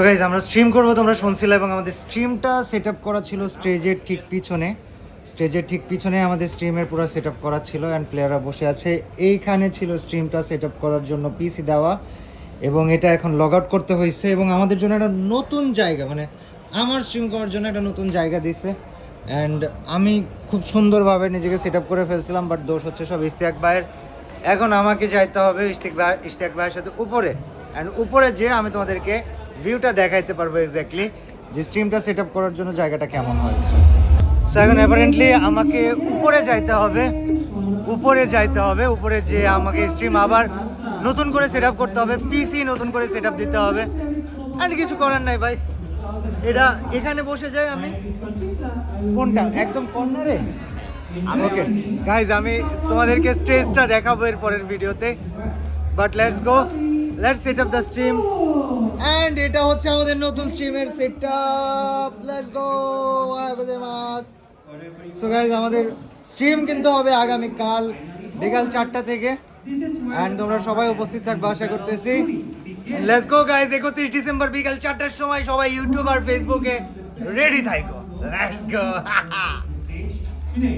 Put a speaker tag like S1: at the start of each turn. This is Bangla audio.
S1: তো গাইজ আমরা স্ট্রিম করব, তোমরা শুনছিলে এবং আমাদের স্ট্রিমটা সেট আপ করা ছিল স্টেজের ঠিক পিছনে। স্টেজের ঠিক পিছনে আমাদের স্ট্রিমের পুরো সেট আপ করা ছিল অ্যান্ড প্লেয়াররা বসে আছে। এইখানে ছিল স্ট্রিমটা সেট আপ করার জন্য পিসি দেওয়া এবং এটা এখন লগ আউট করতে হয়েছে এবং আমাদের জন্য একটা নতুন জায়গা মানে আমার স্ট্রিম করার জন্য একটা নতুন জায়গা দিছে। অ্যান্ড আমি খুব সুন্দরভাবে নিজেকে সেট আপ করে ফেলছিলাম বাট দোষ হচ্ছে সব ইস্তিয়াক ভাইয়ের। এখন আমাকে যাইতে হবে ইশতিয়াক ভাই ইশতিয়াক ভাইয়ের সাথে উপরে। অ্যান্ড উপরে যেয়ে আমি তোমাদেরকে ভিউটা দেখাইতে পারব এক্স্যাক্টলি যে স্ট্রিমটা সেট করার জন্য জায়গাটা কেমন হয়েছে। সো এখন অ্যাপারেন্টলি আমাকে উপরে যাইতে হবে, উপরে যাইতে হবে, উপরে যে আমাকে স্ট্রিম আবার নতুন করে সেট করতে হবে পিসি নতুন করে সেট দিতে হবে। আর কিছু করার নাই ভাই। এটা এখানে বসে যাই আমি। কোনটা একদম কর্নারে ওকে গাইজ আমি তোমাদেরকে স্টেজটা দেখাবো এর পরের ভিডিওতে but let's go let's set up the stream and এটা হচ্ছে আমাদের নতুন স্ট্রিমের সেট আপ লেটস গো মাস সো গাইজ আমাদের স্ট্রিম কিন্তু হবে আগামী কাল বিকাল চারটা থেকে। অ্যান্ড তোমরা সবাই উপস্থিত থাকবে, আশা করতেছি। লেটস গো গাইজ একত্রিশ ডিসেম্বর বিকাল চারটার সময় সবাই ইউটিউব আর ফেসবুকে রেডি থাকো লেটস গো